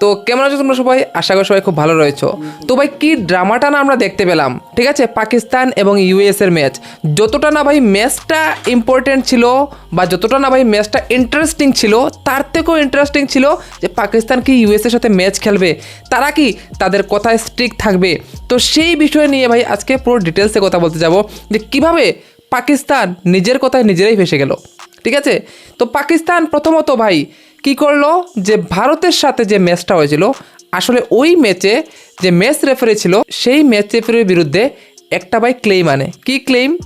তো কেমন আছো তোমরা সবাই? আশা করি সবাই খুব ভালো রয়েছো। তো ভাই, কি ড্রামাটা না আমরা দেখতে পেলাম? ঠিক আছে? পাকিস্তান এবং ইউএস এর ম্যাচ যতটা না ভাই ম্যাচটা ইম্পর্টেন্ট ছিল বা যতটা না ভাই ম্যাচটা ইন্টারেস্টিং ছিল, তার থেকেও ইন্টারেস্টিং ছিল যে পাকিস্তান কি ইউএস এর সাথে ম্যাচ খেলবে? তারা কি তাদের কথায় স্ট্রিক থাকবে? তো সেই বিষয় নিয়ে ভাই আজকে পুরো ডিটেলসে কথা বলতে যাব যে কীভাবে পাকিস্তান নিজের কথায় নিজেরাই ফেসে গেল। ঠিক আছে? তো পাকিস্তান প্রথমত ভাই কি করল? যে ভারতের সাথে যে ম্যাচটা হয়েছিল, আসলে ওই ম্যাচে যে ম্যাচ রেফারি ছিল, সেই ম্যাচ রেফারির বিরুদ্ধে একটা ভাই ক্লেম আনে। কি ক্লেম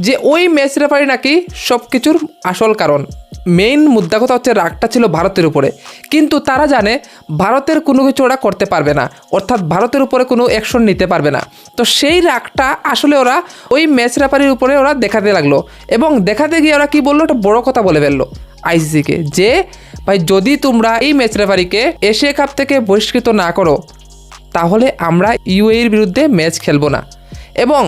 যে ওই ম্যাচ রেফারি নাকি সব কিছুর আসল কারণ। মেইন মুদ্রা কথা হচ্ছে রাগটা ছিল ভারতের উপরে। কিন্তু তারা জানে ভারতের কোনো কিছু ওরা করতে পারবে না। অর্থাৎ ভারতের উপরে কোনো অ্যাকশন নিতে পারবে না। তো সেই রাগটা আসলে ওরা ওই ম্যাচ রেফারির উপরে ওরা দেখাতে লাগল। এবং দেখাতে গিয়ে ওরা কি বলল? একটা বড় কথা বলে ফেলল। আইসিসিকে যে, ভাই, যদি তোমরা এই ম্যাচ রেফারিকে এশিয়া কাপ থেকে বহিষ্কৃত না করো, তাহলে আমরা ইউএর বিরুদ্ধে ম্যাচ খেলব না। এবং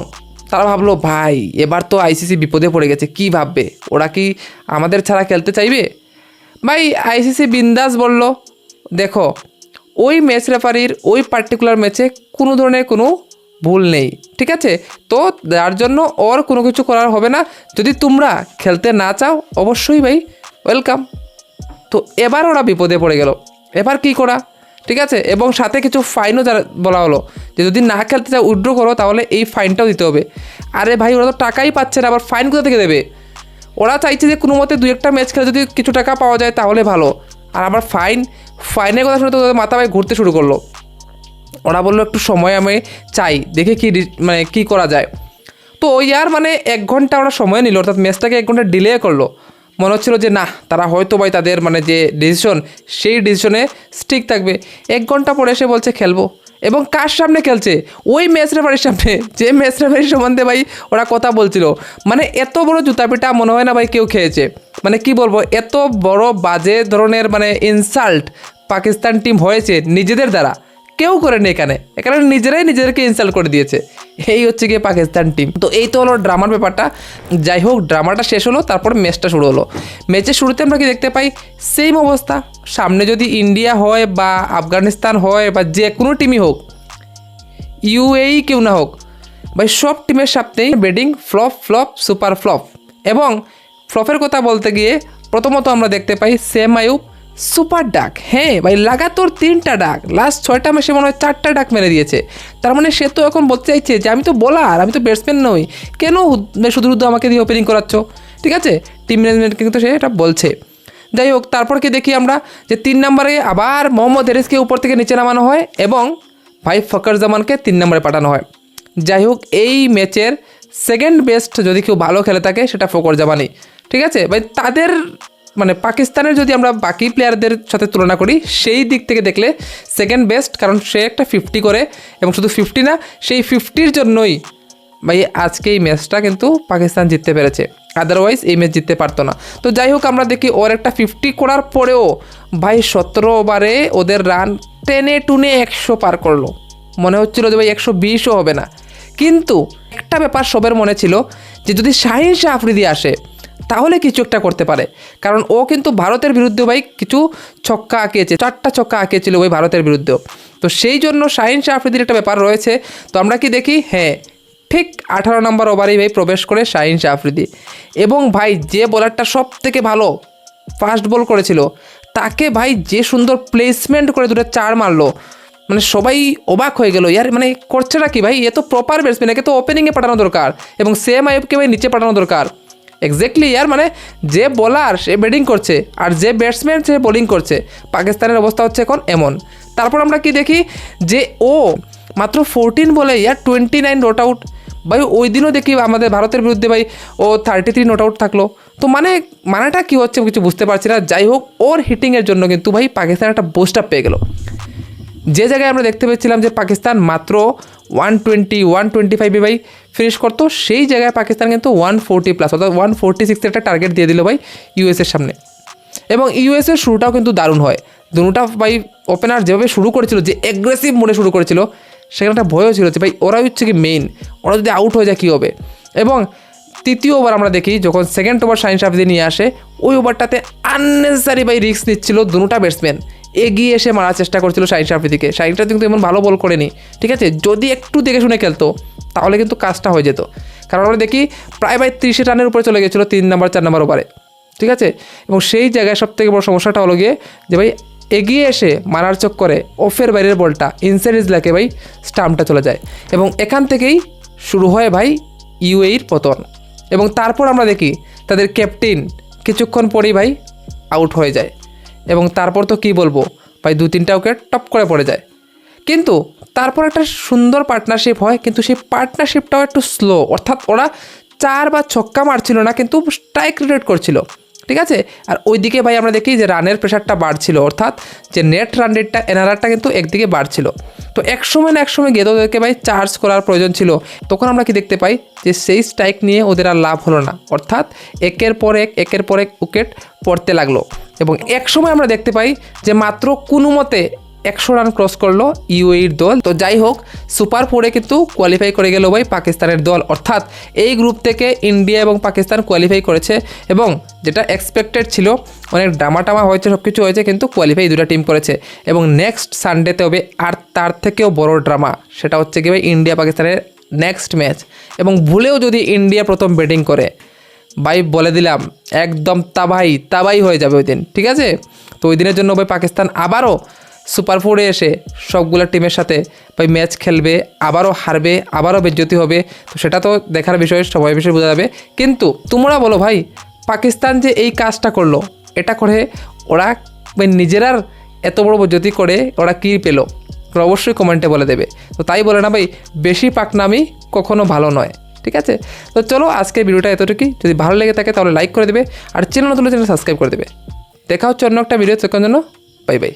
তারা ভাবলো, ভাই, এবার তো আইসিসি বিপদে পড়ে গেছে, কি ভাববে? ওরা কি আমাদের ছাড়া খেলতে চাইবে? ভাই, আইসিসি বিন্দাস বলল, দেখো, ওই ম্যাচ রেফারির ওই পার্টিকুলার ম্যাচে কোনো ধরনের কোনো ভুল নেই, ঠিক আছে? তো যার জন্য ওর কোনো কিছু করার হবে না। যদি তোমরা খেলতে না চাও, অবশ্যই ভাই ওয়েলকাম তো এবার ওরা বিপদে পড়ে গেল। এবার কি করা? ঠিক আছে? এবং সাথে কিছু ফাইনও যারা বলা হলো যে যদি না খেলতে চাও উইড্রো করো, তাহলে এই ফাইনটাও দিতে হবে। আরে ভাই, ওরা তো টাকাই পাচ্ছে না, আবার ফাইন কোথা থেকে দেবে? ওরা চাইছে যে কোনো মতে দু একটা ম্যাচ খেলে যদি কিছু টাকা পাওয়া যায়, তাহলে ভালো। আর আবার ফাইন ফাইনের কথা শুনে তো ওদের মাথা ভাই ঘুরতে শুরু করল। ওরা বলল, একটু সময় আমি চাই, দেখে কি মানে কি করা যায়। তো ওই আর মানে এক ঘণ্টা ওরা সময় নিল, অর্থাৎ ম্যাচটাকে এক ঘণ্টা ডিলে করল। মনে হচ্ছিল যে না, তারা হয়তো ভাই তাদের মানে যে ডিসিশন সেই ডিসিশনে স্টিক থাকবে। এক ঘণ্টা পরে এসে বলছে, খেলব। এবং কার সামনে খেলছে? ওই ম্যাচ রেফারির সামনে। যে ম্যাচ রেফারির সম্বন্ধে ভাই ওরা কথা বলছিল। মানে এত বড় জুতা পিটা মনে হয় না ভাই কেউ খেয়েছে। মানে কি বলব, এত বড় বাজে ধরনের মানে ইনসাল্ট পাকিস্তান টিম হয়েছে নিজেদের দ্বারা। কেউ করেনি এখানে। এখানে নিজেরাই নিজেদেরকে ইনসাল্ট করে দিয়েছে। এই হচ্ছে গিয়ে পাকিস্তান টিম তো এই তো হলো ড্রামার ব্যাপারটা। যাই হোক ড্রামাটা শেষ হলো, তারপর ম্যাচটা শুরু হলো। ম্যাচের শুরুতে আমরা কি দেখতে পাই? সেম অবস্থা। সামনে যদি ইন্ডিয়া হয় বা আফগানিস্তান হয় বা যে কোনো টিমই হোক ইউএই কেউ না হোক, ভাই সব টিমের সাথেই batting flop flop super flop এবং ফ্লপের কথা বলতে গিয়ে প্রথমত আমরা দেখতে পাই সেম আয়ুব সুপার ডাক হ্যাঁ ভাই, লাগাতোর তিনটা ডাক লাস্ট ছয়টা ম্যাচে মনে হয় চারটা ডাক মেরে দিয়েছে। তার মানে সে তো এখন বলতে চাইছে যে, আমি তো বোলার আমি তো ব্যাটসম্যান নই। কেন হুদ- শুধু শুধু আমাকে দিয়ে ওপেনিং করাচ্ছ? ঠিক আছে? টিম ম্যানেজমেন্ট কিন্তু সে এটা বলছে। যাই হোক, তারপর কি দেখি আমরা যে তিন নম্বরে আবার মোহাম্মদ হেরিসকে উপর থেকে নিচে নামানো হয় এবং ভাই ফকর জামানকে তিন নম্বরে পাঠানো হয়। যাই হোক, এই ম্যাচের সেকেন্ড বেস্ট যদি কেউ ভালো খেলে থাকে, সেটা ফকর জামানই ঠিক আছে? ভাই, তাদের মানে পাকিস্তানের যদি আমরা বাকি প্লেয়ারদের সাথে তুলনা করি, সেই দিক থেকে দেখলে সেকেন্ড বেস্ট কারণ সে একটা ফিফটি করে, এবং শুধু ফিফটি না, সেই ফিফটির জন্যই ভাই আজকে এই ম্যাচটা কিন্তু পাকিস্তান জিততে পেরেছে। আদারওয়াইজ এই ম্যাচ জিততে পারতো না। তো যাই হোক, আমরা দেখি ওর একটা ফিফটি করার পরেও ভাই সতেরো ওভারে ওদের রান টেনে টুনে একশো পার করল। মনে হচ্ছিল যে ভাই একশো বিশও হবে না। কিন্তু একটা ব্যাপার সবের মনে ছিল যে যদি শাহিন শাহ আফ্রিদি আসে তাহলে কিছু একটা করতে পারে। কারণ ও কিন্তু ভারতের বিরুদ্ধে ভাই কিছু ছক্কা আঁকিয়েছে, চারটা ছক্কা আঁকিয়েছিল ওই ভারতের বিরুদ্ধেও। তো সেই জন্য শাহিন শাহ আফ্রিদির একটা ব্যাপার রয়েছে। তো আমরা কি দেখি? হ্যাঁ ঠিক আঠারো নম্বর ওভারেই ভাই প্রবেশ করে শাহিন শাহ আফ্রিদি এবং ভাই যে বোলারটা সব থেকে ভালো, ফাস্ট বল করেছিল, তাকে ভাই যে সুন্দর প্লেসমেন্ট করে দুটো চার মারলো মানে সবাই অবাক হয়ে গেল, ইয়ার মানে করছেটা কি ভাই? এ তো প্রপার ব্যাটসম্যান একে তো ওপেনিংয়ে পাঠানো দরকার এবং সেম আইবকে ভাই নিচে পাঠানো দরকার। এক্স্যাক্টলি ইয়ার মানে যে বোলার সে ব্যাটিং করছে আর যে ব্যাটসম্যান সে বোলিং করছে, পাকিস্তানের অবস্থা হচ্ছে এখন এমন। তারপর আমরা কি দেখি যে ও মাত্র ফোরটিন বলে year twenty nine not out ভাই, ওই দিনও দেখি আমাদের ভারতের বিরুদ্ধে ভাই ও থার্টি থ্রি নোট আউট থাকল। তো মানে মানেটা কী হচ্ছে কিছু বুঝতে পারছি না। যাই হোক, ওর হিটিংয়ের জন্য কিন্তু ভাই পাকিস্তান একটা বোস্ট পেয়ে গেলো। যে জায়গায় আমরা দেখতে পেয়েছিলাম যে পাকিস্তান মাত্র ওয়ান টোয়েন্টি ওয়ান টোয়েন্টি ফাইভে ভাই ফিনিশ করতো। সেই জায়গায় পাকিস্তান কিন্তু ওয়ান ফোরটি প্লাস অর্থাৎ ওয়ান ফোরটি সিক্সের একটা টার্গেট দিয়ে দিল ভাই ইউএসের সামনে। এবং ইউএসের শুরুটাও কিন্তু দারুণ হয়। দুটা ভাই ওপেনার যেভাবে শুরু করেছিল, যে অ্যাগ্রেসিভ মোডে শুরু করেছিল, সেখানে একটা ভয়ও ছিল যে ভাই ওরাই হচ্ছে কি মেইন ওরা যদি আউট হয়ে যায় কী হবে? এবং তৃতীয় ওভার আমরা দেখি, যখন সেকেন্ড ওভার শাহিন শাফিদি নিয়ে আসে, ওই ওভারটাতে আননেসেসারি বাই রিস্ক নিচ্ছিল দুটা ব্যাটসম্যান এগিয়ে এসে মারার চেষ্টা করছিল শাহিন আফ্রিদিকে শাহিন কিন্তু এমন ভালো বল করেনি, ঠিক আছে? যদি একটু দেখে শুনে খেলতো, তাহলে কিন্তু কাজটা হয়ে যেত। কারণ আমরা দেখি প্রায় প্রায় তিরিশে রানের উপরে চলে গেছিল তিন নাম্বার, চার নাম্বার ওভারে ঠিক আছে? এবং সেই জায়গায় সব থেকে বড় সমস্যাটা হলো গিয়ে যে ভাই এগিয়ে এসে মারার চক্করে অফের বাইরের বলটা ইনসাইড ইজলাকে ভাই স্টাম্পটা চলে যায়। এবং এখান থেকেই শুরু হয় ভাই ইউএইর পতন। এবং তারপর আমরা দেখি তাদের ক্যাপ্টেন কিছুক্ষণ পরেই ভাই আউট হয়ে যায়। এবং তারপর তো কী বলব? ভাই, দু তিনটা উইকেট টপ করে পড়ে যায়। কিন্তু তারপর একটা সুন্দর পার্টনারশিপ হয়, কিন্তু সেই পার্টনারশিপটাও একটু স্লো অর্থাৎ ওরা চার বা ছক্কা মারছিল না, কিন্তু স্ট্রাইক রেট করছিল। ঠিক আছে? আর ওইদিকে ভাই আমরা দেখি যে রানের প্রেশারটা বাড়ছিল। অর্থাৎ যে নেট রান রেটটা এনআরআরটা কিন্তু একদিকে বাড়ছিল। তো এক সময় না এক সময় গিয়ে ওদেরকে ভাই চার্জ করার প্রয়োজন ছিল। তখন আমরা কি দেখতে পাই? যে সেই স্ট্রাইক নিয়ে ওদের আর লাভ হলো না। অর্থাৎ একের পর এক, একের পর এক উইকেট পড়তে লাগল। এবং এক সময় আমরা দেখতে পাই যে মাত্র কোনো মতে একশো রান ক্রস করল ইউএইর দল। তো যাই হোক সুপার ফোরে কিন্তু কোয়ালিফাই করে গেল ভাই পাকিস্তানের দল। অর্থাৎ এই গ্রুপ থেকে ইন্ডিয়া এবং পাকিস্তান কোয়ালিফাই করেছে এবং যেটা এক্সপেক্টেড ছিল, অনেক ডামা টামা হয়েছে সব কিছু হয়েছে, কিন্তু কোয়ালিফাই দুটা টিম করেছে। এবং নেক্সট সানডেতে হবে আর তার থেকেও বড় ড্রামা সেটা হচ্ছে কি ভাই ইন্ডিয়া পাকিস্তানের নেক্সট ম্যাচ এবং ভুলেও যদি ইন্ডিয়া প্রথম ব্যাটিং করে ভাই বলে দিলাম, একদম তাবাই তাবাই হয়ে যাবে ওই দিন, ঠিক আছে? তো ওই দিনের জন্য ভাই পাকিস্তান আবারও সুপার ফোরে এসে সবগুলো টিমের সাথে ভাই ম্যাচ খেলবে, আবারও হারবে, আবারও বেজ্জতি হবে। তো সেটা তো দেখার বিষয়, সবাই বিষয় বোঝা যাবে। কিন্তু তোমরা বলো ভাই, পাকিস্তান যে এই কাজটা করল, এটা করে ওরা নিজেরার এত বড় বেজ্জতি করে ওরা কী পেল? অবশ্যই কমেন্টে বলে দেবে। তো তাই বলে না ভাই, বেশি পাকনামি কখনো ভালো নয়। ঠিক আছে? তো চলো আজকের ভিডিওটা এতটুকুই। যদি ভালো লেগে থাকে তাহলে লাইক করে দেবে, আর চ্যানেল নতুন চ্যানেল সাবস্ক্রাইব করে দেবে। দেখা হচ্ছে অন্য একটা ভিডিও তখন জন্য বাই বাই